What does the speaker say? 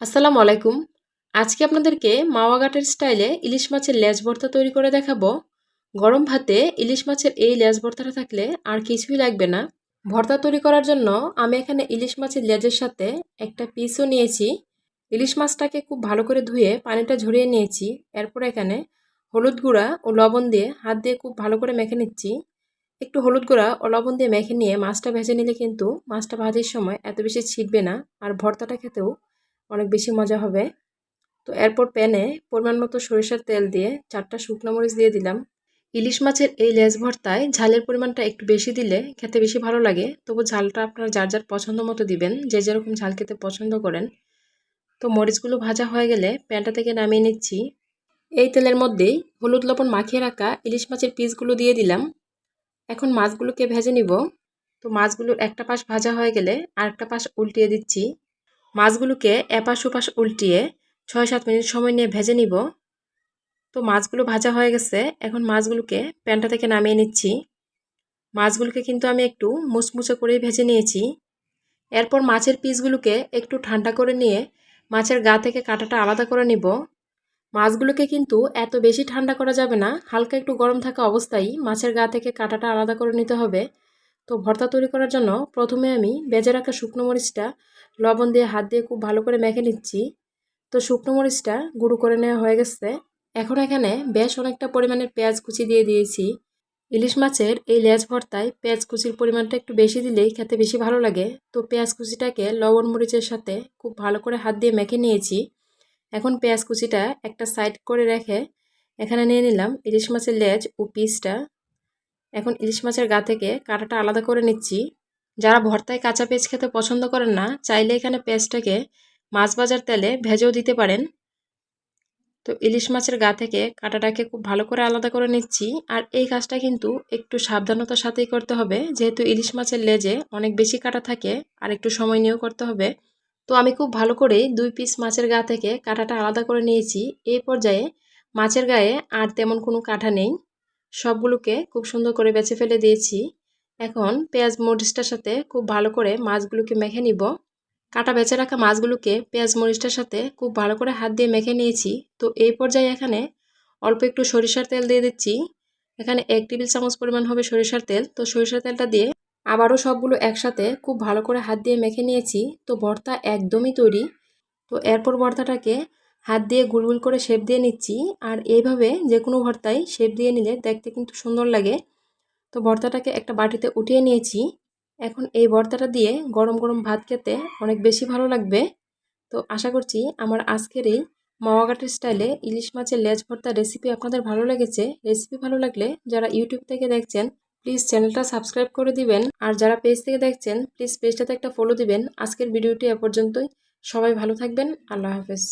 আসসালামু আলাইকুম। আজকে আপনাদেরকে মাওয়া ঘাটের স্টাইলে ইলিশ মাছের লেজ ভর্তা তৈরি করে দেখাবো। গরম ভাতে ইলিশ মাছের এই লেজ ভর্তাটা থাকলে আর কিছুই লাগবে না। ভর্তা তৈরি করার জন্য আমি এখানে ইলিশ মাছের লেজের সাথে একটা পিসও নিয়েছি। ইলিশ মাছটাকে খুব ভালো করে ধুয়ে পানিটা ঝরিয়ে নিয়েছি। এরপর এখানে হলুদ গুঁড়া ও লবণ দিয়ে হাত দিয়ে খুব ভালো করে মেখে নিচ্ছি। একটু হলুদ গুঁড়া ও লবণ দিয়ে মেখে নিয়ে মাছটা ভেজে নিলে কিন্তু মাছটা ভাজির সময় এত বেশি ছিটবে না। আর ভর্তাটা খেতেও অনেক বেশি মজা হবে। তো এরপর প্যানে পরিমাণ মতো সরিষার তেল দিয়ে চারটা শুকনো মরিচ দিয়ে দিলাম। ইলিশ মাছের এই লেজ ভর্তায় ঝালের পরিমাণটা একটু বেশি দিলে খেতে বেশি ভালো লাগে। তবু ঝালটা আপনারা যার যার পছন্দ মতো দিবেন, যে যেরকম ঝাল খেতে পছন্দ করেন। তো মরিচগুলো ভাজা হয়ে গেলে প্যানটা থেকে নামিয়ে নিচ্ছি। এই তেলের মধ্যেই হলুদ লবণ মাখিয়ে রাখা ইলিশ মাছের পিসগুলো দিয়ে দিলাম। এখন মাছগুলোকে ভেজে নিব। তো মাছগুলোর একটা পাশ ভাজা হয়ে গেলে আরেকটা পাশ উল্টিয়ে দিচ্ছি। মাছগুলোকে এপাশ ওপাশ উল্টিয়ে ছয় সাত মিনিট সময় নিয়ে ভেজে নিব। তো মাছগুলো ভাজা হয়ে গেছে। এখন মাছগুলোকে প্যানটা থেকে নামিয়ে নিচ্ছি। মাছগুলোকে কিন্তু আমি একটু মুচমুচে করেই ভেজে নিয়েছি। এরপর মাছের পিসগুলোকে একটু ঠান্ডা করে নিয়ে মাছের গা থেকে কাঁটাটা আলাদা করে নিব। মাছগুলোকে কিন্তু এত বেশি ঠান্ডা করা যাবে না। হালকা একটু গরম থাকা অবস্থায় মাছের গা থেকে কাঁটাটা আলাদা করে নিতে হবে। তো ভর্তা তৈরি করার জন্য প্রথমে আমি বেজে রাখা শুকনো মরিচটা লবণ দিয়ে হাত দিয়ে খুব ভালো করে মেখে নিচ্ছি। তো শুকনো মরিচটা গুঁড়ো করে নেওয়া হয়ে গেছে। এখন এখানে বেশ অনেকটা পরিমাণের পেঁয়াজ কুচি দিয়ে দিয়েছি। ইলিশ মাছের এই লেজ ভর্তায় পেঁয়াজ কুচির পরিমাণটা একটু বেশি দিলেই খেতে বেশি ভালো লাগে। তো পেঁয়াজ কুচিটাকে লবণ মরিচের সাথে খুব ভালো করে হাত দিয়ে মেখে নিয়েছি। এখন পেঁয়াজ কুচিটা একটা সাইড করে রেখে এখানে নিয়ে নিলাম ইলিশ মাছের লেজ ও পিসটা। এখন ইলিশ মাছের গা থেকে কাঁটাটা আলাদা করে নিচ্ছি। যারা ভর্তায় কাঁচা পেঁয়াজ খেতে পছন্দ করেন না, চাইলে এখানে পেঁয়াজটাকে মাছ বাজার তেলে ভেজেও দিতে পারেন। তো ইলিশ মাছের গা থেকে কাঁটাটাকে খুব ভালো করে আলাদা করে নিচ্ছি। আর এই কাজটা কিন্তু একটু সাবধানতার সাথেই করতে হবে। যেহেতু ইলিশ মাছের লেজে অনেক বেশি কাটা থাকে আর একটু সময় নিয়েও করতে হবে। তো আমি খুব ভালো করেই দুই পিস মাছের গা থেকে কাঁটাটা আলাদা করে নিয়েছি। এই পর্যায়ে মাছের গায়ে আর তেমন কোনো কাঁটা নেই। সবগুলোকে খুব সুন্দর করে বেছে ফেলে দিয়েছি। এখন পেঁয়াজ মরিচটার সাথে খুব ভালো করে মাছগুলোকে মেখে নিব। কাটা বেছে রাখা মাছগুলোকে পেঁয়াজ মরিচটার সাথে খুব ভালো করে হাত দিয়ে মেখে নিয়েছি। তো এই পর্যায়ে এখানে অল্প একটু সরিষার তেল দিয়ে দিচ্ছি। এখানে এক টেবিল চামচ পরিমাণ হবে সরিষার তেল। তো সরিষার তেলটা দিয়ে আবারও সবগুলো একসাথে খুব ভালো করে হাত দিয়ে মেখে নিয়েছি। তো ভর্তা একদমই তৈরি। তো এরপর ভর্তাটাকে হাত দিয়ে গুলগুল করে শেপ দিয়ে নিচ্ছি। আর এইভাবে যে কোনো ভর্তায় শেপ দিয়ে নিলে দেখতে কিন্তু সুন্দর লাগে। তো ভর্তাটাকে একটা বাটিতে উঠিয়ে নিয়েছি। এখন এই ভর্তাটা দিয়ে গরম গরম ভাত খেতে অনেক বেশি ভালো লাগবে। তো আশা করছি আমার আজকের এই মাওয়াঘাটের স্টাইলে ইলিশ মাছের লেজ ভর্তা রেসিপি আপনাদের ভালো লেগেছে। রেসিপি ভালো লাগলে যারা ইউটিউব থেকে দেখছেন, প্লিজ চ্যানেলটা সাবস্ক্রাইব করে দিবেন। আর যারা পেজ থেকে দেখছেন, প্লিজ পেজটাতে একটা ফলো দিবেন। আজকের ভিডিওটি এ পর্যন্তই। সবাই ভালো থাকবেন। আল্লাহ হাফেজ।